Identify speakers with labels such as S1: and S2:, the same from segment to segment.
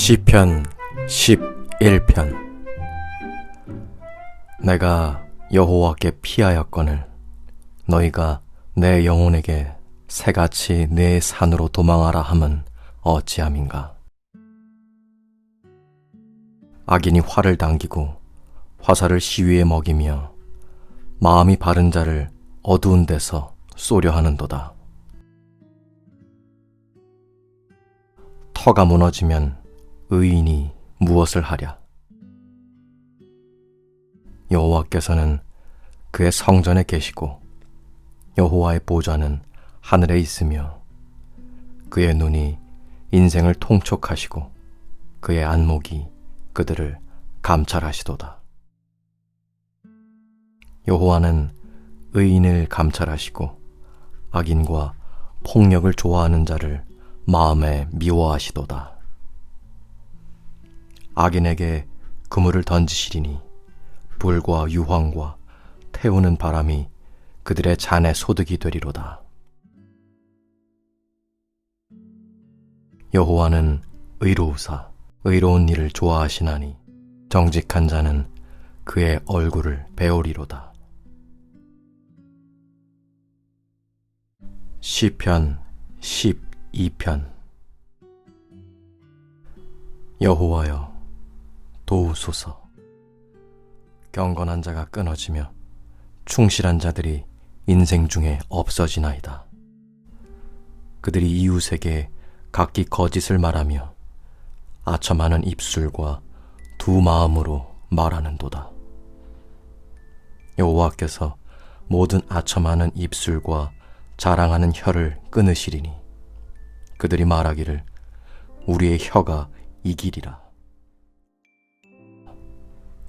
S1: 시편 11편. 내가 여호와께 피하였거늘 너희가 내 영혼에게 새같이 내 산으로 도망하라 함은 어찌함인가? 악인이 활을 당기고 화살을 시위에 먹이며 마음이 바른 자를 어두운 데서 쏘려 하는도다. 터가 무너지면 의인이 무엇을 하랴? 여호와께서는 그의 성전에 계시고 여호와의 보좌는 하늘에 있으며 그의 눈이 인생을 통촉하시고 그의 안목이 그들을 감찰하시도다. 여호와는 의인을 감찰하시고 악인과 폭력을 좋아하는 자를 마음에 미워하시도다. 악인에게 그물을 던지시리니 불과 유황과 태우는 바람이 그들의 잔의 소득이 되리로다. 여호와는 의로우사 의로운 일을 좋아하시나니 정직한 자는 그의 얼굴을 배우리로다. 시편 12편 여호와여 도우소서 경건한 자가 끊어지며 충실한 자들이 인생 중에 없어지나이다. 그들이 이웃에게 각기 거짓을 말하며 아첨하는 입술과 두 마음으로 말하는도다. 여호와께서 모든 아첨하는 입술과 자랑하는 혀를 끊으시리니 그들이 말하기를 우리의 혀가 이기리라.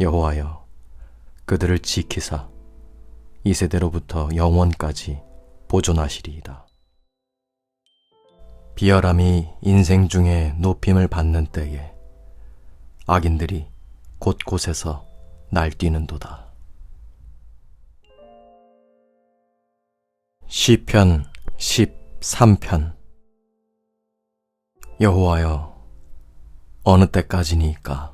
S1: 여호와여, 그들을 지키사 이 세대로부터 영원까지 보존하시리이다. 비열함이 인생 중에 높임을 받는 때에 악인들이 곳곳에서 날뛰는도다. 시편 13편 여호와여 어느 때까지니까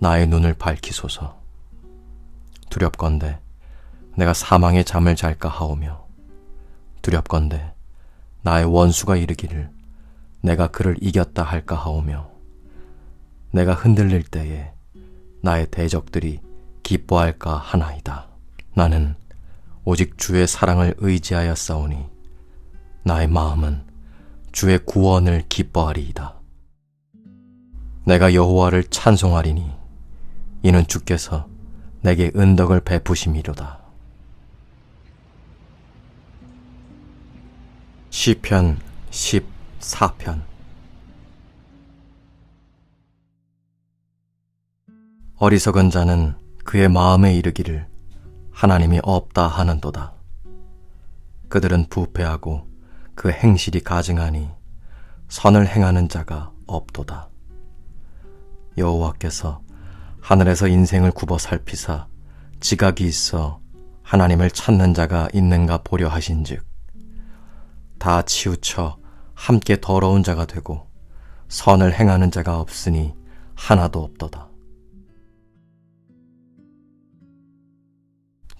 S1: 나의 눈을 밝히소서 두렵건대 내가 사망의 잠을 잘까 하오며 두렵건대 나의 원수가 이르기를 내가 그를 이겼다 할까 하오며 내가 흔들릴 때에 나의 대적들이 기뻐할까 하나이다. 나는 오직 주의 사랑을 의지하여 싸우니 나의 마음은 주의 구원을 기뻐하리이다. 내가 여호와를 찬송하리니 이는 주께서 내게 은덕을 베푸심이로다. 시편 14편 어리석은 자는 그의 마음에 이르기를 하나님이 없다 하는도다. 그들은 부패하고 그 행실이 가증하니 선을 행하는 자가 없도다. 여호와께서 하늘에서 인생을 굽어 살피사 지각이 있어 하나님을 찾는 자가 있는가 보려 하신즉 다 치우쳐 함께 더러운 자가 되고 선을 행하는 자가 없으니 하나도 없도다.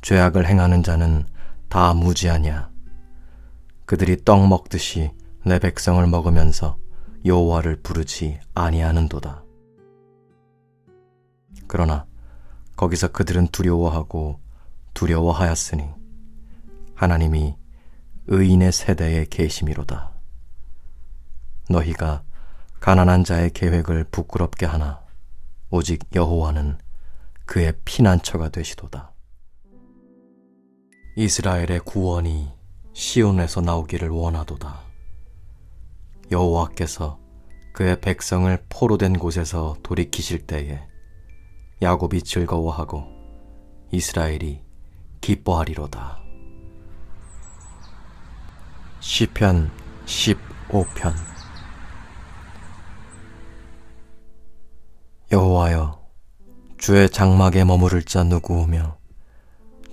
S1: 죄악을 행하는 자는 다 무지하냐. 그들이 떡 먹듯이 내 백성을 먹으면서 여호와를 부르지 아니하는도다. 그러나 거기서 그들은 두려워하고 두려워하였으니 하나님이 의인의 세대에 계심이로다. 너희가 가난한 자의 계획을 부끄럽게 하나 오직 여호와는 그의 피난처가 되시도다. 이스라엘의 구원이 시온에서 나오기를 원하도다. 여호와께서 그의 백성을 포로된 곳에서 돌이키실 때에 야곱이 즐거워하고 이스라엘이 기뻐하리로다. 시편 15편 여호와여 주의 장막에 머무를 자 누구오며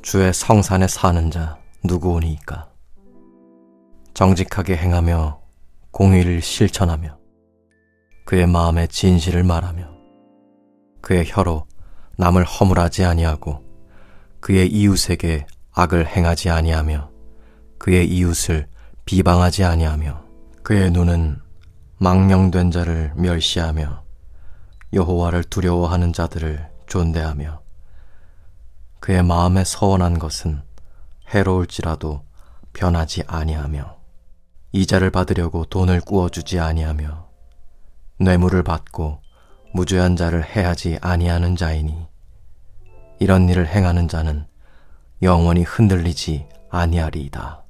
S1: 주의 성산에 사는 자 누구오니이까 정직하게 행하며 공의를 실천하며 그의 마음에 진실을 말하며 그의 혀로 남을 허물하지 아니하고 그의 이웃에게 악을 행하지 아니하며 그의 이웃을 비방하지 아니하며 그의 눈은 망령된 자를 멸시하며 여호와를 두려워하는 자들을 존대하며 그의 마음에 서원한 것은 해로울지라도 변하지 아니하며 이자를 받으려고 돈을 꾸어주지 아니하며 뇌물을 받고 무죄한 자를 해하지 아니하는 자이니 이런 일을 행하는 자는 영원히 흔들리지 아니하리이다.